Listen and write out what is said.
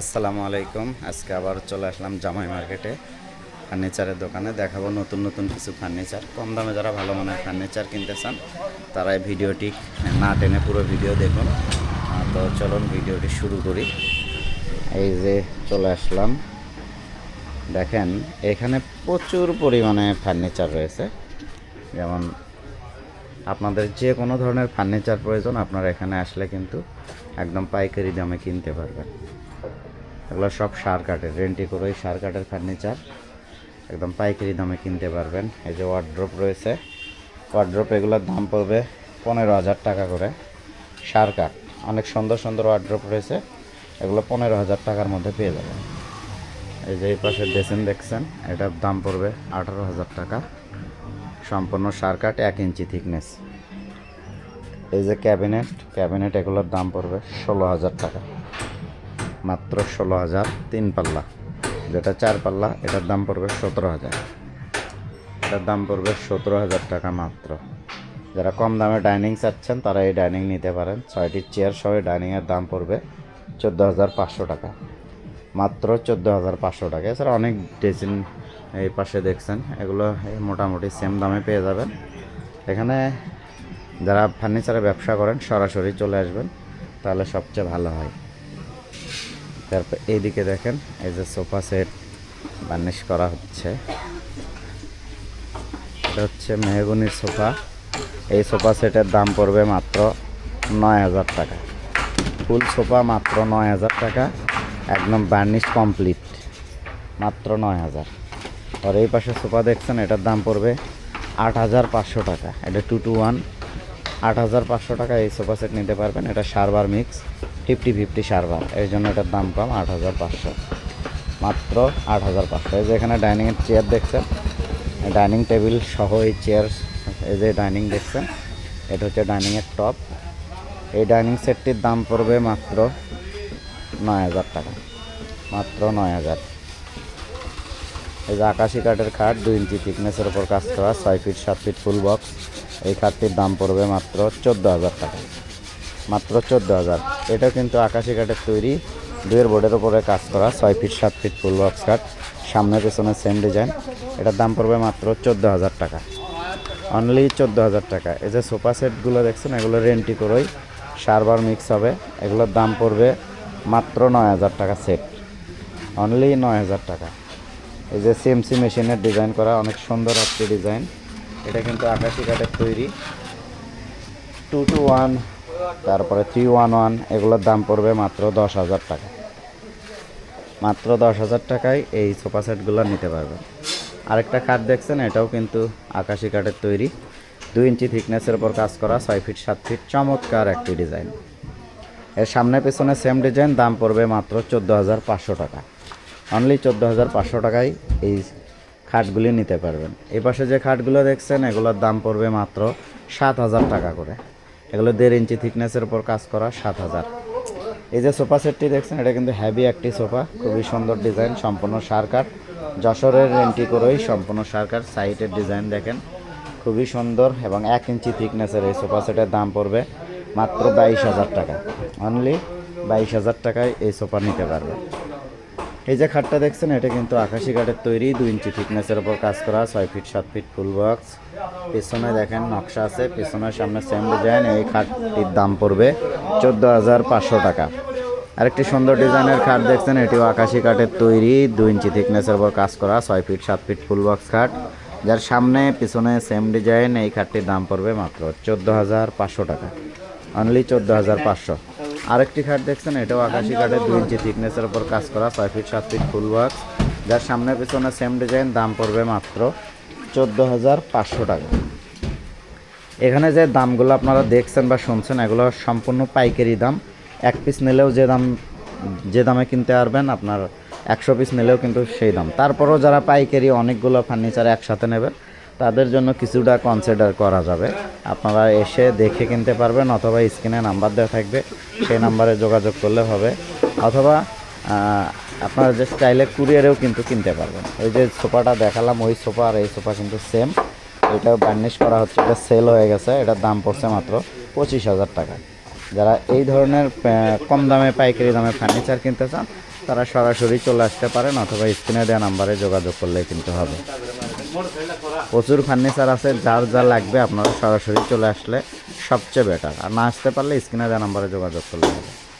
আসসালামু আলাইকুম। আজকে আবার চলে আসলাম জামাই মার্কেটে ফার্নিচারের দোকানে। দেখাবো নতুন নতুন কিছু ফার্নিচার। কম দামে যারা ভালো মানের ফার্নিচার কিনতে চান, তারা এই ভিডিওটি না টেনে পুরো ভিডিও দেখুন। তো চলুন ভিডিওটি শুরু করি। এই যে চলে আসলাম। দেখেন, এখানে প্রচুর পরিমাণে ফার্নিচার রয়েছে। যেমন আপনাদের যে কোনো ধরনের ফার্নিচার প্রয়োজন, আপনারা এখানে আসলে কিন্তু একদম পাইকারি দামে কিনতে পারবেন। এগুলো সব সার কাঠের, রেন্টি করে সার কাঠের ফার্নিচার একদম পাইকারি দামে কিনতে পারবেন। এই যে ওয়ার্ড্রপ রয়েছে। ওয়ার্ড্রপ এগুলোর দাম পড়বে পনেরো হাজার টাকা করে সার কাঠ। অনেক সুন্দর সুন্দর ওয়ার্ড্রপ রয়েছে। এগুলো পনেরো হাজার টাকার মধ্যে পেয়ে যাবেন। এই যে এই পাশে ডেসিন দেখছেন, এটার দাম পড়বে আঠারো হাজার টাকা। সম্পূর্ণ সার কাঠ এক ইঞ্চি থিকনেস এই যে ক্যাবিনেট ক্যাবিনেট এগুলোর দাম পড়বে ষোলো হাজার টাকা। মাত্র ষোলো হাজার তিন পাল্লা। যেটা চার পাল্লা, এটার দাম পড়বে সতেরো হাজার। এটার দাম পড়বে সতেরো হাজার টাকা মাত্র। যারা কম দামে ডাইনিং চাচ্ছেন, তারা এই ডাইনিং নিতে পারেন। ছয়টি চেয়ার সহ ডাইনিংয়ের দাম পড়বে চোদ্দ হাজার পাঁচশো টাকা। মাত্র চোদ্দ হাজার পাঁচশো টাকা। এছাড়া অনেক ডেসিন এই পাশে দেখছেন, এগুলো মোটামুটি সেম দামে পেয়ে যাবেন। এখানে যারা ফার্নিচারের ব্যবসা করেন, সরাসরি চলে আসবেন, তাহলে সবচেয়ে ভালো হয়। তারপর এইদিকে দেখেন, এই যে সোফা সেট বার্নিশ করা হচ্ছে। এটা হচ্ছে মেহগুনির সোফা। এই সোফা সেটের দাম পড়বে মাত্র নয় হাজার টাকা। ফুল সোফা মাত্র নয় হাজার টাকা, একদম বার্নিশ কমপ্লিট, মাত্র নয় হাজার। আর এই পাশে সোফা দেখছেন, এটার দাম পড়বে আট হাজার পাঁচশো টাকা। এটা টু টু ওয়ান আট হাজার পাঁচশো টাকা এই সোফা সেট নিতে পারবেন। এটা সারবার মিক্স। ফিফটি ফিফটি সারবার এই জন্য এটার দাম কম আট হাজার পাঁচশো। মাত্র আট হাজার পাঁচশো। এই যে এখানে ডাইনিংয়ের চেয়ার দেখছেন ডাইনিং টেবিল সহ এই চেয়ার, এই যে ডাইনিং দেখছেন, এটা হচ্ছে ডাইনিংয়ের টপ। এই ডাইনিং সেটটির দাম পড়বে মাত্র নয় হাজার টাকা। মাত্র নয় হাজার। এই যে আকাশি কাঠের খাট, দুই ইঞ্চি থিকনেসের ওপর কাজ করা, ছয় ফিট, সাত ফিট ফুল বক্স, এই খাটটির দাম পড়বে মাত্র চোদ্দ হাজার টাকা। মাত্র চোদ্দ হাজার। এটা কিন্তু আকাশি কাঠের তৈরি। দুয়ের বোর্ডের ওপরে কাজ করা, ছয় ফিট, সাত ফিট ফুল বক্স কাঠ। সামনে, পেছনে সেম ডিজাইন এটার দাম পড়বে মাত্র চোদ্দ হাজার টাকা। অনলি চোদ্দ হাজার টাকা। এই যে সোফা সেটগুলো দেখছেন, এগুলো রেন্টি করেই সারবার মিক্স হবে। এগুলোর দাম পড়বে মাত্র নয় হাজার টাকা সেট অনলি নয় হাজার টাকা। এই যে সিএমসি মেশিনের ডিজাইন করা, অনেক সুন্দর একটি ডিজাইন এটা কিন্তু আকাশি কাঠের তৈরি। টু টু ওয়ান তারপরে থ্রি ওয়ান ওয়ান এগুলোর দাম পড়বে মাত্র দশ হাজার টাকা। মাত্র দশ হাজার টাকায় এই সোফা সেটগুলো নিতে পারবেন। আরেকটা কাঠ দেখছেন, এটাও কিন্তু আকাশি কাঠের তৈরি। দুই ইঞ্চি থিকনেসের উপর কাজ করা, ছয় ফিট সাত ফিট চমৎকার একটি ডিজাইন এর সামনে পেছনে সেম ডিজাইন দাম পড়বে মাত্র চোদ্দ হাজার পাঁচশো টাকা। অনলি চোদ্দ হাজার পাঁচশো টাকায় এই খাটগুলি নিতে পারবেন। এই পাশে যে খাটগুলো দেখছেন, এগুলোর দাম পড়বে মাত্র সাত হাজার টাকা করে। এগুলো দেড় ইঞ্চি থিকনেসের উপর কাজ করা সাত হাজার। এই যে সোফা সেটটি দেখছেন, এটা কিন্তু হ্যাভি একটি সোফা, খুবই সুন্দর ডিজাইন সম্পূর্ণ সার কাঠ যশোরের রেন্টি করেই সম্পূর্ণ সার কাঠ সাইটের ডিজাইন দেখেন, খুবই সুন্দর এবং এক ইঞ্চি থিকনেসের এই সোফা সেটের দাম পড়বে মাত্র বাইশ হাজার টাকা। অনলি বাইশ হাজার টাকায় এই সোফা নিতে পারবেন এই যে খাটটা দেখছেন, এটা কিন্তু আকাশি কাঠের তৈরি, দুই ইঞ্চি থিকনেসের উপর কাজ করা, ছয় ফিট সাত ফিট ফুল বক্স পেছনে দেখেন নকশা আছে, পেছনের সামনে সেম ডিজাইন এই খাটটির দাম পড়বে চোদ্দ হাজার পাঁচশো টাকা। আরেকটি সুন্দর ডিজাইনের খাট দেখছেন, এটিও আকাশি কাঠের তৈরি, দুই ইঞ্চি থিকনেসের উপর কাজ করা, ছয় ফিট সাত ফিট ফুল বক্স খাট। যার সামনে, পিছনে সেম ডিজাইন এই খাটটির দাম পড়বে মাত্র চোদ্দ হাজার পাঁচশো টাকা। অনলি চোদ্দ হাজার পাঁচশো। আরেকটি খাট দেখছেন, এটাও আকাশি কাঠের দুই ইঞ্চি থিকনেসের উপর কাজ করা, ছয় ফিট সাত ফিট ফুল বক্স যার সামনে পিছনে সেম ডিজাইন দাম পড়বে মাত্র চোদ্দ হাজার পাঁচশো টাকা। এখানে যে দামগুলো আপনারা দেখছেন বা শুনছেন, এগুলো সম্পূর্ণ পাইকারি দাম। এক পিস নিলেও যে দাম, যে দামে কিনতে পারবেন, আপনার একশো পিস নিলেও কিন্তু সেই দাম। তারপরও যারা পাইকারি, অনেকগুলো ফার্নিচার একসাথে নেবেন। তাদের জন্য কিছুটা কনসিডার করা যাবে। আপনারা এসে দেখে কিনতে পারবেন অথবা স্ক্রিনে নাম্বার দেওয়া থাকবে, সেই নাম্বারে যোগাযোগ করলে হবে। অথবা আপনারা যে স্টাইলে কুরিয়ারেও কিন্তু কিনতে পারবেন। ওই যে সোফাটা দেখালাম, ওই সোফা আর এই সোফা কিন্তু সেম এটা বার্নিশ করা হচ্ছে, এটা সেল হয়ে গেছে, এটার দাম পড়ছে মাত্র পঁচিশ হাজার টাকা। যারা এই ধরনের কম দামে পাইকারি দামে ফার্নিচার কিনতে চান, তারা সরাসরি চলে আসতে পারেন অথবা স্ক্রিনে দেওয়া নাম্বারে যোগাযোগ করলে কিনতে হবে। প্রচুর ফার্নিচার আছে, যার যা লাগবে আপনারা সরাসরি চলে আসলে সবচেয়ে বেটার আর না আসতে পারলে স্ক্রিনে দেওয়া নাম্বারে যোগাযোগ করলে হবে।